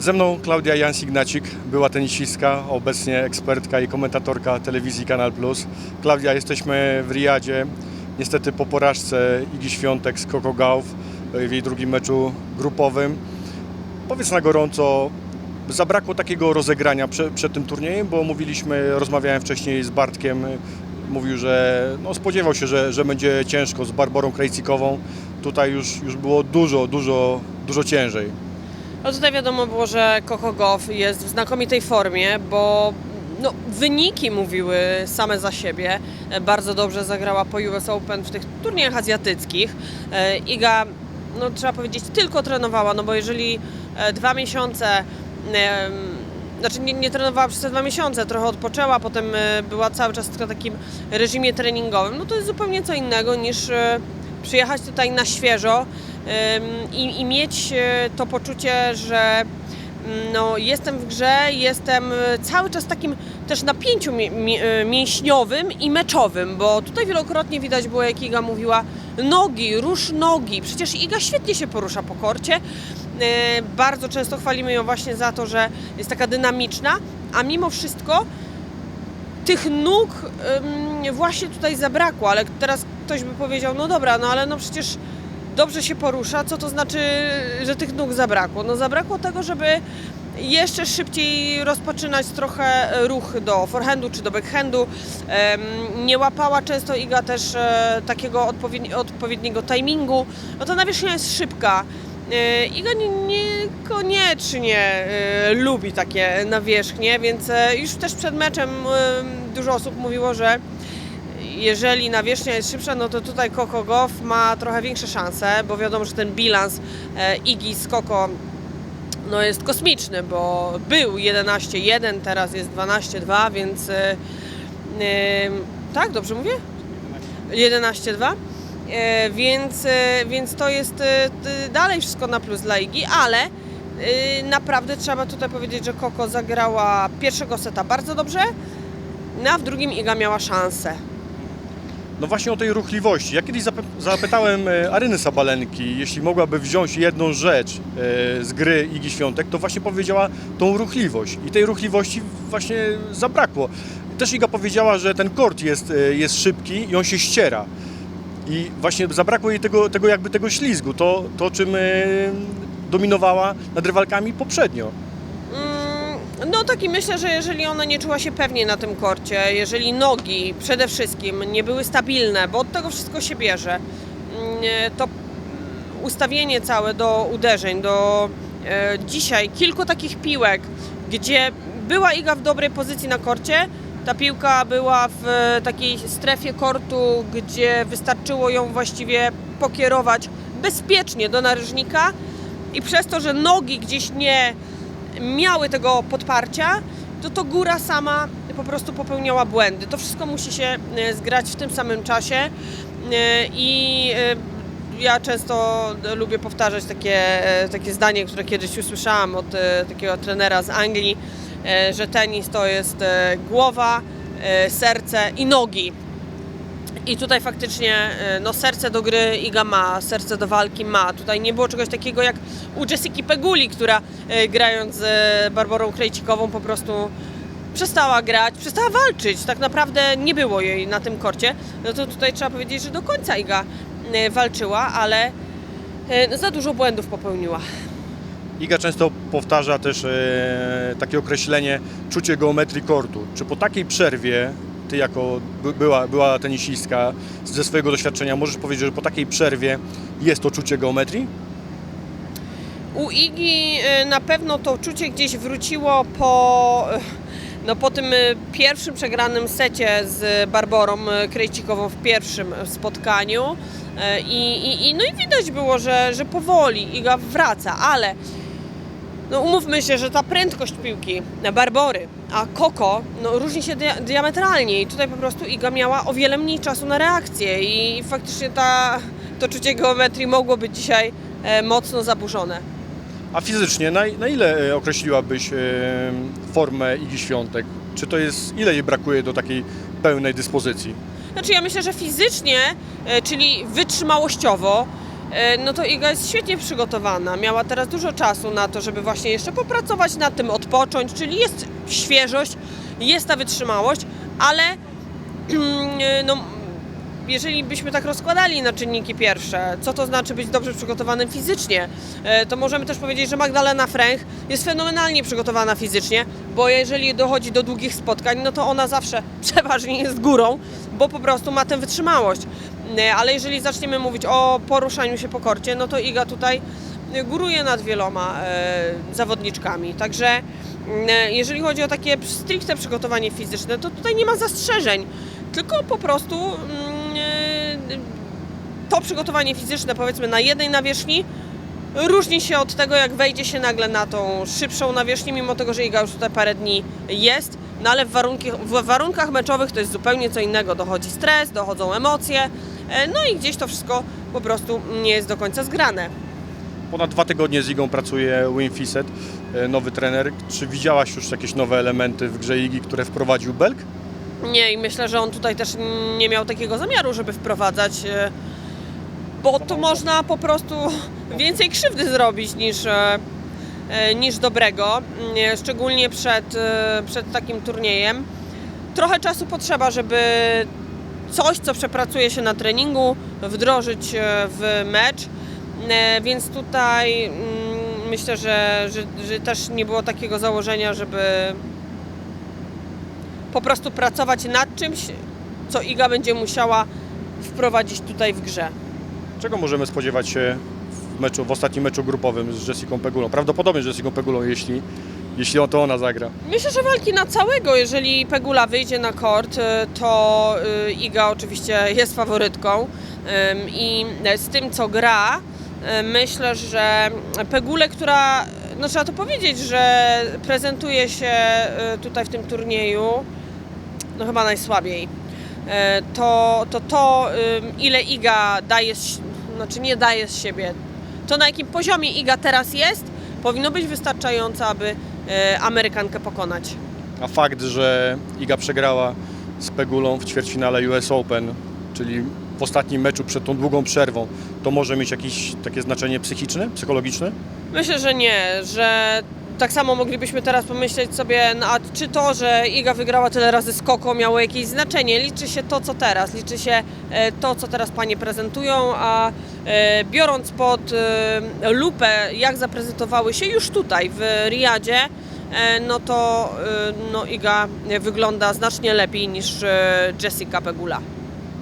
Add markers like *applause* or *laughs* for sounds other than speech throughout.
Ze mną Klaudia Jans-Ignacik, była tenisistka, obecnie ekspertka i komentatorka telewizji Kanal Plus. Klaudia, jesteśmy w Riyadzie, niestety po porażce Igi Świątek z Coco Gauff w jej drugim meczu grupowym. Powiedz na gorąco, zabrakło takiego rozegrania prze, przed tym turniejem, bo mówiliśmy, rozmawiałem wcześniej z Bartkiem, mówił, że no, spodziewał się, że, że będzie ciężko z Barborą Krejcikową. Tutaj już, już było dużo, dużo, dużo ciężej. No tutaj wiadomo było, że Coco Gauff jest w znakomitej formie, bo no, wyniki mówiły same za siebie. E, Bardzo dobrze zagrała po US Open w tych turniejach azjatyckich. E, Iga, no trzeba powiedzieć, tylko trenowała, no bo jeżeli e, dwa miesiące, znaczy nie, nie trenowała przez te dwa miesiące, trochę odpoczęła, potem była cały czas w takim reżimie treningowym, no to jest zupełnie co innego niż przyjechać tutaj na świeżo i, i mieć e, to poczucie, że mm, no, jestem w grze, jestem e, cały czas takim też napięciu mi, mi, e, mięśniowym i meczowym, bo tutaj wielokrotnie widać było, jak Iga mówiła, nogi, rusz nogi. Przecież Iga świetnie się porusza po korcie. Bardzo często chwalimy ją właśnie za to, że jest taka dynamiczna, a mimo wszystko tych nóg właśnie tutaj zabrakło, ale teraz ktoś by powiedział, no dobra, no ale no przecież dobrze się porusza, co to znaczy, że tych nóg zabrakło? No zabrakło tego, żeby jeszcze szybciej rozpoczynać trochę ruch do forehandu czy do backhandu. Nie łapała często Iga też e, takiego odpowiedni, odpowiedniego timingu. No ta nawierzchnia jest szybka. E, Iga nie- niekoniecznie e, lubi takie nawierzchnie, więc już też przed meczem dużo osób mówiło, że jeżeli nawierzchnia jest szybsza, no to tutaj Coco Gauff ma trochę większe szanse, bo wiadomo, że ten bilans e, Igi z Coco no jest kosmiczny, bo był 11-1, teraz jest 12-2, więc e, tak, dobrze mówię? 11-2. E, więc, e, więc to jest t- dalej wszystko na plus dla Igi, ale e, naprawdę trzeba tutaj powiedzieć, że Coco zagrała pierwszego seta bardzo dobrze, no a w drugim Iga miała szansę. No właśnie o tej ruchliwości. Ja kiedyś zapytałem e, Aryny Sabalenki, jeśli mogłaby wziąć jedną rzecz e, z gry Igi Świątek, to właśnie powiedziała tą ruchliwość. I tej ruchliwości właśnie zabrakło. Też Iga powiedziała, że ten kort jest, e, jest szybki i on się ściera. I właśnie zabrakło jej tego, tego jakby tego ślizgu, to, to czym dominowała nad rywalkami poprzednio. No tak i myślę, że jeżeli ona nie czuła się pewnie na tym korcie, jeżeli nogi przede wszystkim nie były stabilne, bo od tego wszystko się bierze, mm, to ustawienie całe do uderzeń, do e, dzisiaj kilku takich piłek, gdzie była Iga w dobrej pozycji na korcie, ta piłka była w e, takiej strefie kortu, gdzie wystarczyło ją właściwie pokierować bezpiecznie do narożnika i przez to, że nogi gdzieś nie miały tego podparcia, to to góra sama po prostu popełniała błędy. To wszystko musi się e, zgrać w tym samym czasie e, i e, ja często lubię powtarzać takie, takie zdanie, które kiedyś usłyszałam od takiego trenera z Anglii, że tenis to jest głowa, serce i nogi. I tutaj faktycznie e, no, serce do gry Iga ma, serce do walki ma. Tutaj nie było czegoś takiego jak u Jessiki Peguli, która e, grając z e, Barbarą Krejcikową po prostu przestała grać, przestała walczyć. Tak naprawdę nie było jej na tym korcie. No to tutaj trzeba powiedzieć, że do końca Iga walczyła, ale za dużo błędów popełniła. Iga często powtarza też takie określenie czucie geometrii kortu. Czy po takiej przerwie, ty jako by, była, była tenisistka ze swojego doświadczenia, możesz powiedzieć, że po takiej przerwie jest to czucie geometrii? U Igi y, na pewno to uczucie gdzieś wróciło po, y, no, po tym y, pierwszym przegranym secie z Barborą Krejcikową w pierwszym spotkaniu. I, i, no i widać było, że, że powoli Iga wraca, ale no umówmy się, że ta prędkość piłki Barbory, a Koko no, różni się dia- diametralnie i tutaj po prostu Iga miała o wiele mniej czasu na reakcję i faktycznie ta, to czucie geometrii mogło być dzisiaj e, mocno zaburzone. A fizycznie, na, na ile e, określiłabyś e, formę Igi Świątek? Czy to jest, ile jej brakuje do takiej pełnej dyspozycji? Znaczy ja myślę, że fizycznie, e, czyli wytrzymałościowo, no to Iga jest świetnie przygotowana. Miała teraz dużo czasu na to, żeby właśnie jeszcze popracować nad tym, odpocząć, czyli jest świeżość, jest ta wytrzymałość, ale *clears throat* e, no, jeżeli byśmy tak rozkładali na czynniki pierwsze, co to znaczy być dobrze przygotowanym fizycznie, e, to możemy też powiedzieć, że Magdalena Fręch jest fenomenalnie przygotowana fizycznie, bo jeżeli dochodzi do długich spotkań, no to ona zawsze *laughs* przeważnie jest górą, bo po prostu ma tę wytrzymałość. E, Ale jeżeli zaczniemy mówić o poruszaniu się po korcie, no to Iga tutaj góruje nad wieloma e, zawodniczkami. Także mm, jeżeli chodzi o takie stricte przygotowanie fizyczne, to tutaj nie ma zastrzeżeń, tylko po prostu mm, e, to przygotowanie fizyczne powiedzmy na jednej nawierzchni różni się od tego, jak wejdzie się nagle na tą szybszą nawierzchnię, mimo tego, że Iga już tutaj parę dni jest, no ale w, warunki, w warunkach meczowych to jest zupełnie co innego. Dochodzi stres, dochodzą emocje, e, no i gdzieś to wszystko po prostu nie jest do końca zgrane. Ponad dwa tygodnie z Igą pracuje Wim Fisset, e, nowy trener. Czy widziałaś już jakieś nowe elementy w grze Igi, które wprowadził Belk? Nie, i myślę, że on tutaj też nie miał takiego zamiaru, żeby wprowadzać, e, bo tu można po prostu więcej krzywdy zrobić niż, e, e, niż dobrego, Nie, szczególnie przed, e, przed takim turniejem. Trochę czasu potrzeba, żeby coś, co przepracuje się na treningu, wdrożyć e, w mecz, E, więc tutaj mm, myślę, że, że, że też nie było takiego założenia, żeby po prostu pracować nad czymś, co Iga będzie musiała wprowadzić tutaj w grze. Czego możemy spodziewać się w, meczu, w ostatnim meczu grupowym z Jessiką Pegulą? Prawdopodobnie z Jessiką Pegulą, jeśli, jeśli to ona zagra. Myślę, że walki na całego, jeżeli Pegula wyjdzie na kort, y, to y, Iga oczywiście jest faworytką i z tym co gra, y, myślę, że Pegule, która, no trzeba to powiedzieć, że prezentuje się tutaj w tym turnieju, no chyba najsłabiej. To to, to ile Iga daje, znaczy nie daje z siebie, to na jakim poziomie Iga teraz jest, powinno być wystarczające, aby Amerykankę pokonać. A fakt, że Iga przegrała z Pegulą w ćwierćfinale US Open, czyli w ostatnim meczu przed tą długą przerwą, to może mieć jakieś takie znaczenie psychiczne, psychologiczne? Myślę, że nie, że tak samo moglibyśmy teraz pomyśleć sobie, no a czy to, że Iga wygrała tyle razy z Koko miało jakieś znaczenie? Liczy się to, co teraz, liczy się e, to, co teraz panie prezentują, a e, biorąc pod e, lupę, jak zaprezentowały się już tutaj w Riyadzie, e, no to no Iga wygląda znacznie lepiej niż Jessica Pegula.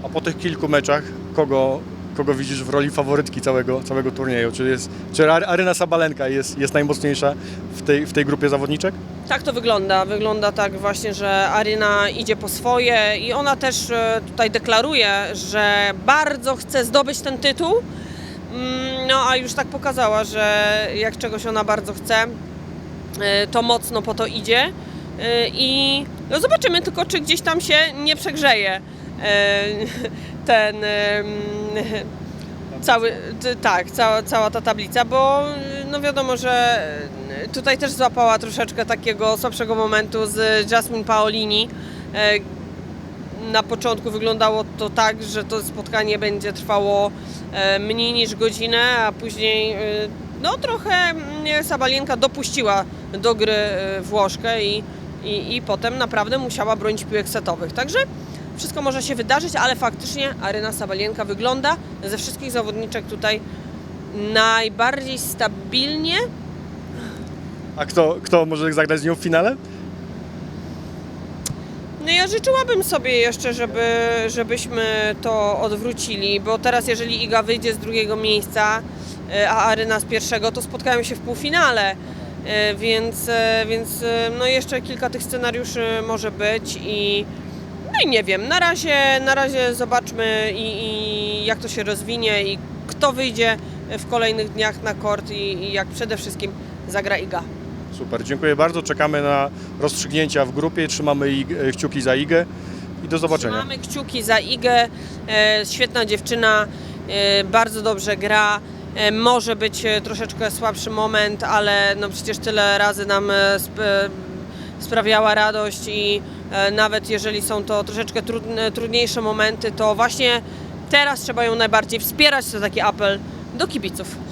A po tych kilku meczach, kogo, kogo widzisz w roli faworytki całego, całego turnieju? Czy, jest, czy Ar- Aryna Sabalenka jest, jest najmocniejsza w tej, w tej grupie zawodniczek? Tak to wygląda. Wygląda tak właśnie, że Aryna idzie po swoje i ona też e, tutaj deklaruje, że bardzo chce zdobyć ten tytuł. Mm, No a już tak pokazała, że jak czegoś ona bardzo chce, e, to mocno po to idzie. E, I no zobaczymy tylko, czy gdzieś tam się nie przegrzeje ten cały, tak, cała, cała ta tablica, bo no wiadomo, że tutaj też złapała troszeczkę takiego słabszego momentu z Jasmine Paolini. E, Na początku wyglądało to tak, że to spotkanie będzie trwało e, mniej niż godzinę, a później no trochę Sabalienka dopuściła do gry Włoszkę i, i, i potem naprawdę musiała bronić piłek setowych. Także wszystko może się wydarzyć, ale faktycznie Aryna Sabalienka wygląda ze wszystkich zawodniczek tutaj najbardziej stabilnie. A kto, kto może zagrać z nią w finale? No ja życzyłabym sobie jeszcze, żeby, żebyśmy to odwrócili, bo teraz jeżeli Iga wyjdzie z drugiego miejsca, e, a Aryna z pierwszego, to spotkają się w półfinale. E, Więc, e, więc no jeszcze kilka tych scenariuszy może być i i nie wiem, na razie, na razie zobaczmy i, i jak to się rozwinie i kto wyjdzie w kolejnych dniach na kort i, i jak przede wszystkim zagra Iga. Super, dziękuję bardzo. Czekamy na rozstrzygnięcia w grupie. Trzymamy Ig- kciuki za Igę i do zobaczenia. Trzymamy kciuki za Igę. E, świetna dziewczyna, e, bardzo dobrze gra. E, może być e, troszeczkę słabszy moment, ale no przecież tyle razy nam e, sp, e, sprawiała radość i e, nawet jeżeli są to troszeczkę trudne, trudniejsze momenty, to właśnie teraz trzeba ją najbardziej wspierać. To taki apel do kibiców.